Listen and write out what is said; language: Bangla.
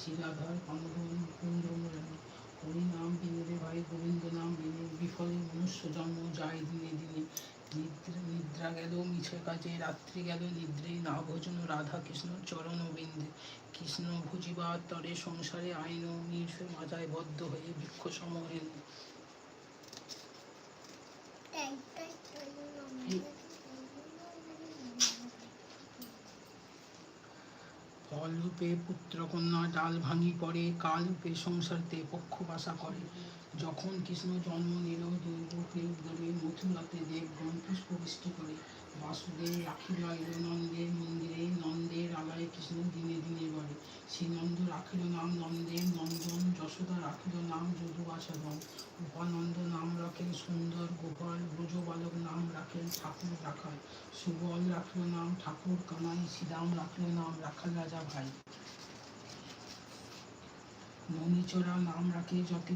শিরাধর পানবন মুকুন্দ মুরারি হরি নাম বিনে রে ভাই গোবিন্দ নাম বিনে বিফলে মনুষ্য জন্ম যায় দিনে দিনে নিদ্রা গেল মিছে কাজে রাত্রি গেল নিদ্রে না ভোজন রাধা কৃষ্ণ চরণ বিন্দে কৃষ্ণ ভুজিবার তরে সংসারে আইন নির্ভে মাজায় বদ্ধ হয়ে বৃক্ষ সমহেন ফলরূপে পুত্রকন্যা ডাল ভাঙি পড়ে, কালরূপে সংসারতে পক্ষবাসা করে। যখন কৃষ্ণ জন্ম নিল দুর্গকে উদ্যমে মথুরাতে দেবগণ পুষ্পবৃষ্টি করে। বাসুদেব রাখিল নন্দের মন্দিরে, নন্দের আলায় কৃষ্ণ দিনে দিনে বলে শ্রীনন্দ রাখিল নাম নন্দের নন্দন যশোদা রাখিল নাম যদুবাসাদন উপানন্দ নাম রাখেন সুন্দর, গোপাল ব্রজ বালক নাম রাখেন ঠাকুর রাখাল। সুবল রাখল নাম ঠাকুর, কানাই শ্রীরাম রাখল নাম রাখাল রাজা ভাই। মণিচরা নাম রাখে যতে